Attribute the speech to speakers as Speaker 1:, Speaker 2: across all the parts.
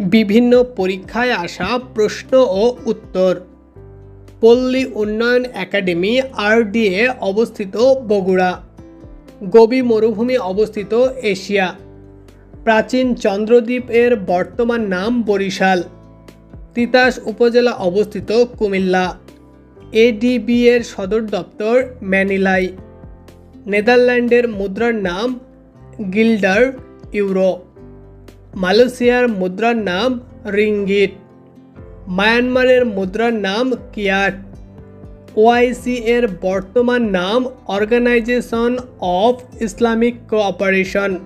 Speaker 1: বিভিন্ন পরীক্ষায় আসা প্রশ্ন ও উত্তর। পল্লী উন্নয়ন একাডেমি, আরডিএ, অবস্থিত বগুড়া। গোবি মরুভূমি অবস্থিত এশিয়া। প্রাচীন চন্দ্রদ্বীপ এর বর্তমান নাম বরিশাল। তিতাস উপজেলা অবস্থিত কুমিল্লা। এডিবি এর সদর দপ্তর ম্যানিলাই। নেদারল্যান্ডের মুদ্রার নাম গিল্ডার ইউরো। মালয়েশিয়ার মুদ্রার নাম রিঙ্গিট মায়ানমারের মুদ্রার নাম কিয়াট ওআইসি এর বর্তমান নাম অর্গানাইজেশন অফ ইসলামিক কোঅপারেশন,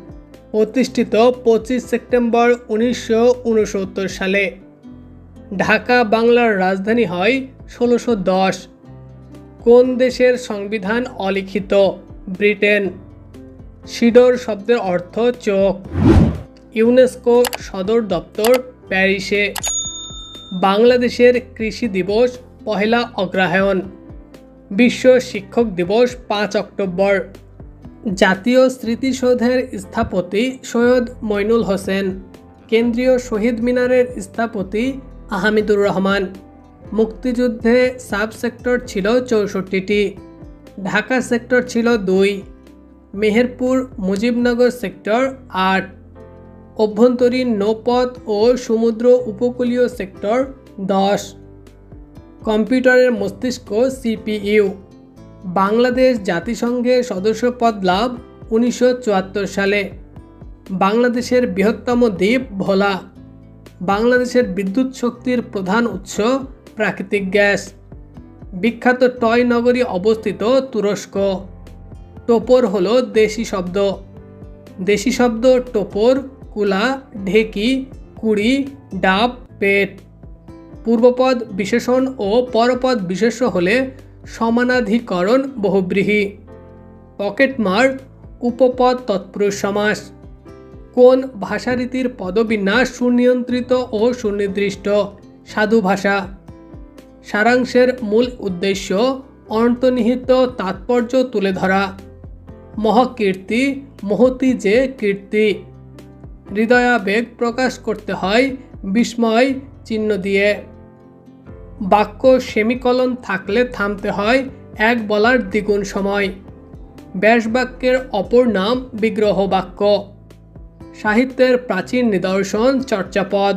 Speaker 1: প্রতিষ্ঠিত পঁচিশ সেপ্টেম্বর উনিশশো উনসত্তর সালে। ঢাকা, বাংলার রাজধানী হয় ষোলোশো দশ। কোন দেশের সংবিধান অলিখিত? ব্রিটেন। সিডর শব্দের অর্থ চোখ। ইউনেস্কো সদর দপ্তর প্যারিসে। বাংলাদেশের কৃষি দিবস পহেলা অগ্রহায়ণ। বিশ্ব শিক্ষক দিবস পাঁচ অক্টোবর। জাতীয় স্মৃতিসৌধের স্থপতি সৈয়দ মইনুল হোসেন। কেন্দ্রীয় শহীদ মিনারের স্থপতি আহমেদুর রহমান। মুক্তিযুদ্ধে সাব সেক্টর ছিল চৌষট্টিটি। ঢাকা সেক্টর ছিল দুই। মেহেরপুর মুজিবনগর সেক্টর আট। অভ্যন্তরীণ নৌপথ ও সমুদ্র উপকূলীয় সেক্টর দশ। কম্পিউটারের মস্তিষ্ক সিপিইউ। বাংলাদেশ জাতিসংঘের সদস্যপদ লাভ উনিশশো চুয়াত্তর সালে। বাংলাদেশের বৃহত্তম দ্বীপ ভোলা। বাংলাদেশের বিদ্যুৎ শক্তির প্রধান উৎস প্রাকৃতিক গ্যাস। বিখ্যাত টয় নগরী অবস্থিত তুরস্ক। টোপর হলো দেশি শব্দ। দেশি শব্দ টোপর কুলা, ঢেকি, কুড়ি, ডাব, পেট। পূর্বপদ বিশেষণ ও পরপদ বিশেষ্য হলে সমানাধিকরণ বহুব্রীহি। পকেটমার উপপদ তৎপুরুষ সমাস। কোন ভাষারীতির পদবিন্যাস সুনিয়ন্ত্রিত ও সুনির্দিষ্ট? সাধু ভাষা। সারাংশের মূল উদ্দেশ্য অন্তর্নিহিত তাৎপর্য তুলে ধরা। মহাকীর্তি, মহতি যে কীর্তি। হৃদয়াবেগ প্রকাশ করতে হয় বিস্ময় চিহ্ন দিয়ে। বাক্য সেমিকলন থাকলে থামতে হয় এক বলার দ্বিগুণ সময়। ব্যাস বাক্যের অপর নাম বিগ্রহ বাক্য। সাহিত্যের প্রাচীন নিদর্শন চর্চাপদ।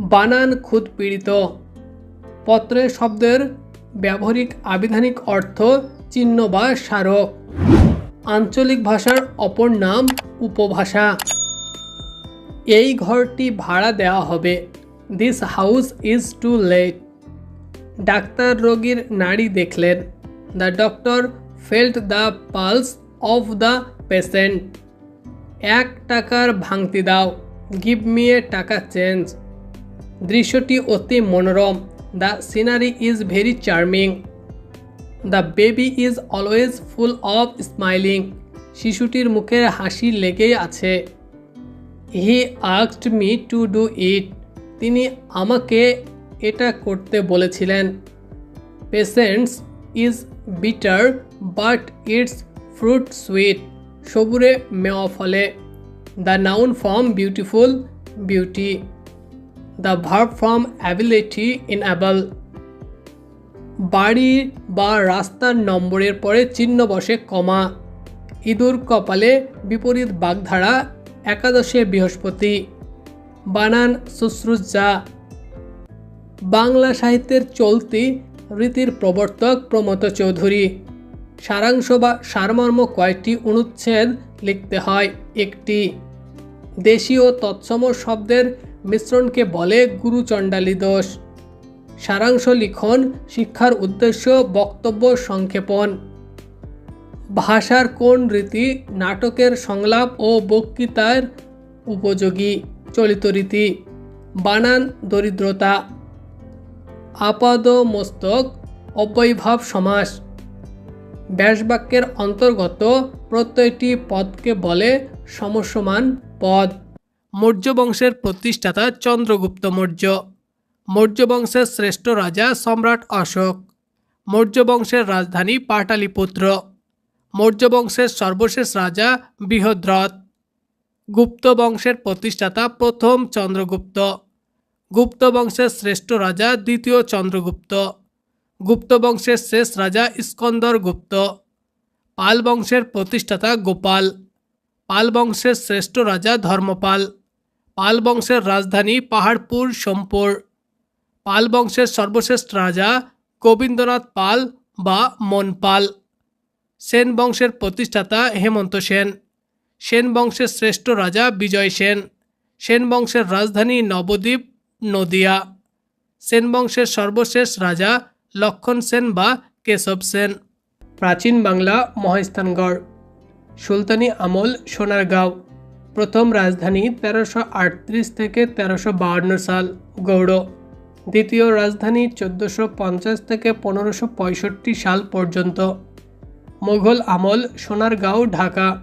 Speaker 1: বানান খুদ পীড়িত। পত্রে শব্দের ব্যবহারিক আবিধানিক অর্থ চিহ্ন বা স্মারক। আঞ্চলিক ভাষার অপর নাম উপভাষা। এই ঘরটি ভাড়া দেওয়া হবে। This house is to let doctor রোগীর নাড়ি দেখলেন। The doctor felt the pulse of the patient এক টাকার ভাঙতি দাও। গিভ মি এ টাকা চেঞ্জ দৃশ্যটি অতি মনোরম। The scenery is very charming the baby is always full of smiling শিশুটির মুখের হাসি লেগেই আছে। He asked me to do it তিনি আমাকে এটা করতে বলেছিলেন। Patience is bitter but its fruit sweet সবুরে মেওয়া ফলে। The noun form beautiful beauty the verb form ability in able বাড়ি বা রাস্তার নম্বরের পরে চিহ্ন বসে কমা। ইঁদুর কপালে বিপরীত বাগধারা একাদশে বৃহস্পতি বানান শুশ্রূষা। বাংলা সাহিত্যের চলতি রীতির প্রবর্তক প্রমত চৌধুরী। সারাংশ বা সারমর্ম কয়েকটি অনুচ্ছেদ লিখতে হয়? একটি, দেশীয় তৎসম শব্দের মিশ্রণকে বলে গুরুচণ্ডালী দোষ সারাংশ লিখন শিক্ষার উদ্দেশ্য বক্তব্য সংক্ষেপণ। ভাষার কোন রীতি নাটকের সংলাপ ও বক্তৃতার উপযোগী? চলিত রীতি, বানান দরিদ্রতা আপাদ মস্তক অব্যয়ভাব সমাস। ব্যাসবাক্যের অন্তর্গত প্রত্যয়টি পদকে বলে সমসমান পদ। মৌর্য বংশের প্রতিষ্ঠাতা চন্দ্রগুপ্ত মৌর্য। মৌর্য বংশের শ্রেষ্ঠ রাজা সম্রাট অশোক। মৌর্য বংশের রাজধানী পাটালিপুত্র। মৌর্য বংশের সর্বশেষ রাজা বৃহদ্রথ। গুপ্ত বংশের প্রতিষ্ঠাতা প্রথম চন্দ্রগুপ্ত। গুপ্ত বংশের শ্রেষ্ঠ রাজা দ্বিতীয় চন্দ্রগুপ্ত। গুপ্ত বংশের শেষ রাজা স্কন্দর গুপ্ত। পাল বংশের প্রতিষ্ঠাতা গোপাল। পাল বংশের শ্রেষ্ঠ রাজা ধর্মপাল। পাল বংশের রাজধানী পাহাড়পুর, সোমপুর। পাল বংশের সর্বশেষ রাজা গোবিন্দনাথ পাল বা মনপাল। সেন বংশের প্রতিষ্ঠাতা হেমন্ত সেন। সেন বংশের শ্রেষ্ঠ রাজা বিজয় সেন। সেন বংশের রাজধানী নবদ্বীপ, নদিয়া। সেন বংশের সর্বশেষ রাজা লক্ষণ সেন বা কেশব সেন। প্রাচীন বাংলা মহাস্থানগড়। সুলতানি আমল, সোনারগাঁও। প্রথম রাজধানী তেরোশো আটত্রিশ থেকে তেরোশো বাহান্ন সাল, গৌড়। দ্বিতীয় রাজধানী চোদ্দোশো পঞ্চাশ থেকে পনেরোশো পঁয়ষট্টি সাল পর্যন্ত। মুঘল আমল, সোনারগাঁও, ঢাকা।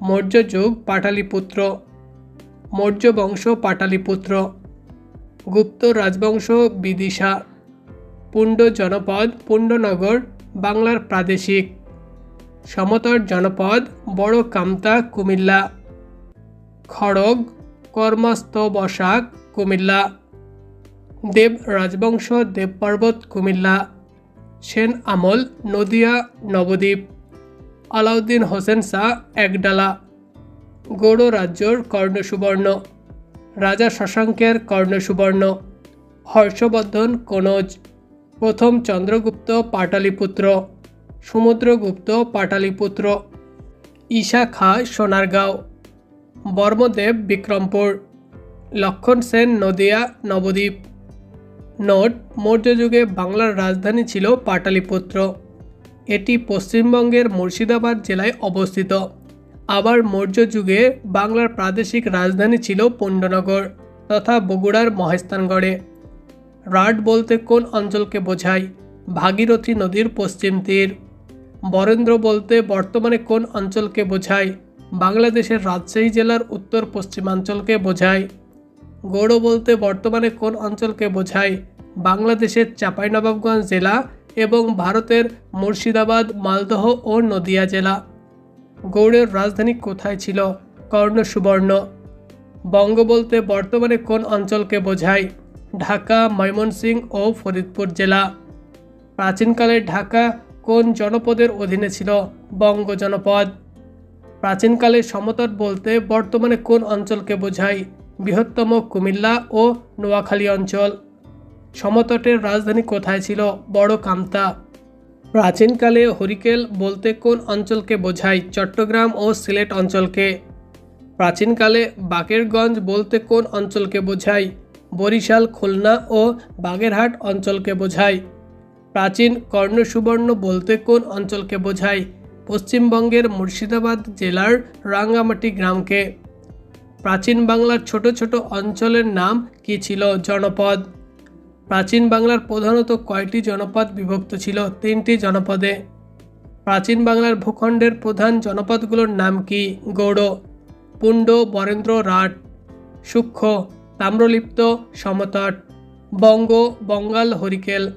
Speaker 1: মৌর্য যুগ, পাটালিপুত্র। মৌর্য বংশ, পাটালিপুত্র। গুপ্ত রাজবংশ, বিদিশা। পুণ্ড জনপদ, পুণ্ডনগর, বাংলার প্রাদেশিক। সমতর জনপদ, বড় কামতা, কুমিল্লা। খড়গ কর্মস্থ বসাক কুমিল্লা। দেব রাজবংশ দেবপর্বত কুমিল্লা। সেন আমল, নদিয়া, নবদ্বীপ। আলাউদ্দিন হোসেন শাহ, একডালা। গৌড় রাজ্যর কর্ণসুবর্ণ। রাজা শশাঙ্কের কর্ণসুবর্ণ। হর্ষবর্ধন কনজ। প্রথম চন্দ্রগুপ্ত পাটালিপুত্র। সমুদ্রগুপ্ত পাটালিপুত্র। ঈশা খা সোনারগাঁও। বর্মদেব বিক্রমপুর। লক্ষণ সেন নদিয়া, নবদ্বীপ। নোট মৌর্য যুগে বাংলার রাজধানী ছিল পাটালিপুত্র। এটি পশ্চিমবঙ্গের মুর্শিদাবাদ জেলায় অবস্থিত। আবার মৌর্য যুগে বাংলার প্রাদেশিক রাজধানী ছিল পুণ্ডনগর তথা বগুড়ার মহেস্তানগড়ে রাট বলতে কোন অঞ্চলকে বোঝায়? ভাগীরথী নদীর পশ্চিম তীর। বরেন্দ্র বলতে বর্তমানে কোন অঞ্চলকে বোঝায়? বাংলাদেশের রাজশাহী জেলার উত্তর পশ্চিমাঞ্চলকে বোঝায়। গৌড় বলতে বর্তমানে কোন অঞ্চলকে বোঝায়? বাংলাদেশের চাঁপাইনবাবগঞ্জ জেলা এবং ভারতের মুর্শিদাবাদ, মালদহ ও নদিয়া জেলা। গৌড়ের রাজধানী কোথায় ছিল? কর্ণ সুবর্ণ বঙ্গ বলতে বর্তমানে কোন অঞ্চলকে বোঝায়? ঢাকা, ময়মনসিংহ ও ফরিদপুর জেলা। প্রাচীনকালে ঢাকা কোন জনপদের অধীনে ছিল? বঙ্গ জনপদ। প্রাচীনকালে সমতট বলতে বর্তমানে কোন অঞ্চলকে বোঝায়? বৃহত্তম কুমিল্লা ও নোয়াখালী অঞ্চল। সমতটের রাজধানী কোথায় ছিল? বড় কামতা। প্রাচীনকালে হরিকেল বলতে কোন অঞ্চলকে বোঝায়? চট্টগ্রাম ও সিলেট অঞ্চলকে। প্রাচীনকালে বাকেরগঞ্জ বলতে কোন অঞ্চলকে বোঝায়? বরিশাল, খুলনা ও বাগেরহাট অঞ্চলকে বোঝায়। প্রাচীন কর্ণসুবর্ণ বলতে কোন অঞ্চলকে বোঝায়? পশ্চিমবঙ্গের মুর্শিদাবাদ জেলার রাঙ্গামাটি গ্রামকে। প্রাচীন বাংলার ছোট ছোট অঞ্চলের নাম কি ছিল জনপদ? প্রাচীন বাংলার প্রধানত কয়টি জনপদ বিভক্ত ছিল? তিনটি জনপদে। প্রাচীন বাংলার ভূখণ্ডের প্রধান জনপদগুলোর নাম কি? গৌড়, পুণ্ড, বরেন্দ্র রাট সূক্ষ্ম, তাম্রলিপ্ত, সমতট, বঙ্গ, বঙ্গাল, হরিকেল।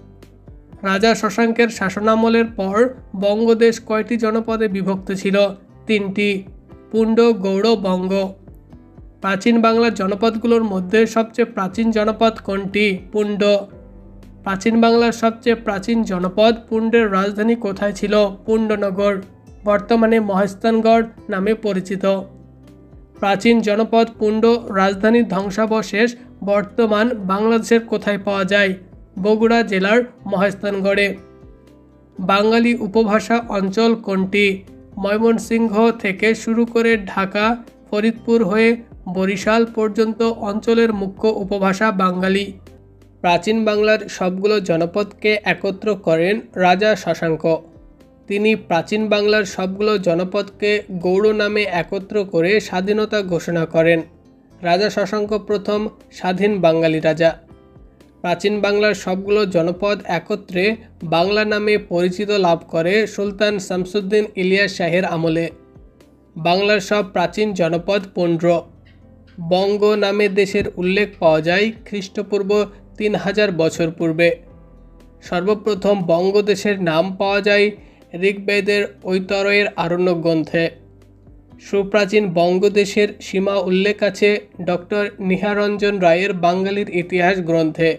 Speaker 1: রাজা শশাঙ্কের শাসনামলের পর বঙ্গদেশ কয়টি জনপদে বিভক্ত ছিল? তিনটি, পুণ্ড, গৌড়, বঙ্গ। প্রাচীন বাংলার জনপদগুলোর মধ্যে সবচেয়ে প্রাচীন জনপদ কোনটি? পুণ্ড। প্রাচীন বাংলার সবচেয়ে প্রাচীন জনপদ পুণ্ডের রাজধানী কোথায় ছিল? পুণ্ডনগর, বর্তমানে মহেস্তানগড় নামে পরিচিত। প্রাচীন জনপদ পুণ্ড রাজধানীর ধ্বংসাবশেষ বর্তমান বাংলাদেশের কোথায় পাওয়া যায়? বগুড়া জেলার মহেস্তানগড়ে বাঙালি উপভাষা অঞ্চল কোনটি? ময়মনসিংহ থেকে শুরু করে ঢাকা, ফরিদপুর হয়ে বরিশাল পর্যন্ত অঞ্চলের মুখ্য উপভাষা বাঙালি। প্রাচীন বাংলার সবগুলো জনপদকে একত্র করেন রাজা শশাঙ্ক। তিনি প্রাচীন বাংলার সবগুলো জনপদকে গৌড় নামে একত্র করে স্বাধীনতা ঘোষণা করেন। রাজা শশাঙ্ক প্রথম স্বাধীন বাঙালি রাজা। প্রাচীন বাংলার সবগুলো জনপদ একত্রে বাংলা নামে পরিচিত লাভ করে সুলতান শামসুদ্দিন ইলিয়াস শাহের আমলে। বাংলার সব প্রাচীন জনপদ পনেরো। বঙ্গ নামে দেশের উল্লেখ পাওয়া যায় খ্রিস্টপূর্ব তিন হাজার বছর পূর্বে। সর্বপ্রথম বঙ্গদেশের নাম পাওয়া যায় ঋগ্বেদের ঐতরয়ের আরণ্য গ্রন্থে। সুপ্রাচীন বঙ্গদেশের সীমা উল্লেখ আছে ডক্টর নিহারঞ্জন রায়ের বাঙালির ইতিহাস গ্রন্থে।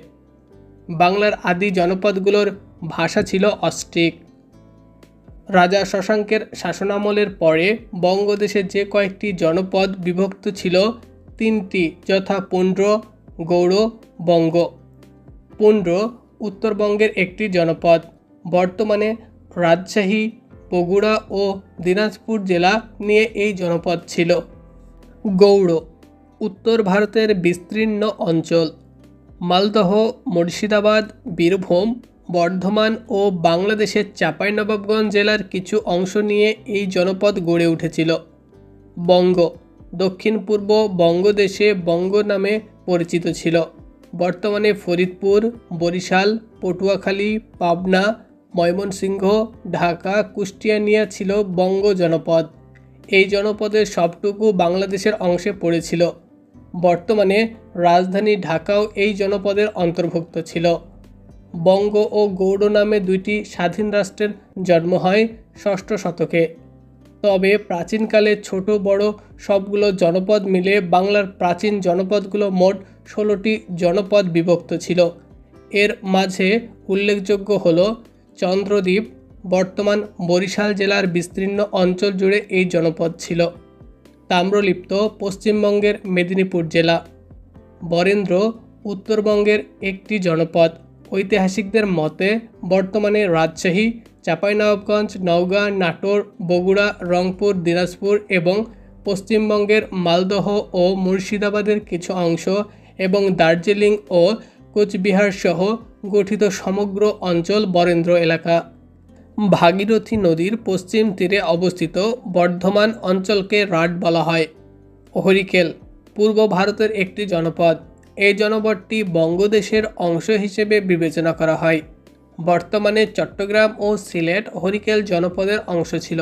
Speaker 1: বাংলার আদি জনপদগুলোর ভাষা ছিল অস্ট্রিক। রাজা শশাঙ্কের শাসনামলের পরে বঙ্গদেশে যে কয়েকটি জনপদ বিভক্ত ছিল তিনটি যথা পুণ্ড্র গৌড়, বঙ্গ। পুণ্ড্র উত্তরবঙ্গের একটি জনপদ। বর্তমানে রাজশাহী, বগুড়া ও দিনাজপুর জেলা নিয়ে এই জনপদ ছিল। গৌড় উত্তর ভারতের বিস্তীর্ণ অঞ্চল। মালদহ, মুর্শিদাবাদ, বীরভূম, বর্ধমান ও বাংলাদেশের চাঁপাইনবাবগঞ্জ জেলার কিছু অংশ নিয়ে এই জনপদ গড়ে উঠেছিল। বঙ্গ দক্ষিণ পূর্ব বঙ্গদেশে বঙ্গ নামে পরিচিত ছিল। বর্তমানে ফরিদপুর, বরিশাল, পটুয়াখালী, পাবনা, ময়মনসিংহ, ঢাকা কুষ্টিয়া নিয়ে ছিল বঙ্গ জনপদ। এই জনপদের সবটুকু বাংলাদেশের অংশে পড়েছিল। বর্তমানে রাজধানী ঢাকাও এই জনপদের অন্তর্ভুক্ত ছিল। বঙ্গ ও গৌড় নামে দুইটি স্বাধীন রাষ্ট্রের জন্ম হয় ষষ্ঠ শতকে। তবে প্রাচীনকালে ছোট বড় সবগুলো জনপদ মিলে বাংলার প্রাচীন জনপদগুলো মোট ষোলোটি জনপদ বিভক্ত ছিল। এর মাঝে উল্লেখযোগ্য হল চন্দ্রদ্বীপ, বর্তমান বরিশাল জেলার বিস্তীর্ণ অঞ্চল জুড়ে এই জনপদ ছিল। তাম্রলিপ্ত, পশ্চিমবঙ্গের মেদিনীপুর জেলা। বরেন্দ্র, উত্তরবঙ্গের একটি জনপদ। ঐতিহাসিকদের মতে, বর্তমানে রাজশাহী চাঁপাইনবাবগঞ্জ, নওগাঁ, নাটোর, বগুড়া, রংপুর, দিনাজপুর এবং পশ্চিমবঙ্গের মালদহ ও মুর্শিদাবাদের কিছু অংশ এবং দার্জিলিং ও কোচবিহার সহ গঠিত সমগ্র অঞ্চল বরেন্দ্র এলাকা। ভাগীরথী নদীর পশ্চিম তীরে অবস্থিত বর্ধমান অঞ্চলকে রাট বলা হয়। হরিকেল, পূর্ব ভারতের একটি জনপদ। এই জনপদটি বঙ্গদেশের অংশ হিসেবে বিবেচনা করা হয়। বর্তমানে চট্টগ্রাম ও সিলেট হরিকেল জনপদের অংশ ছিল।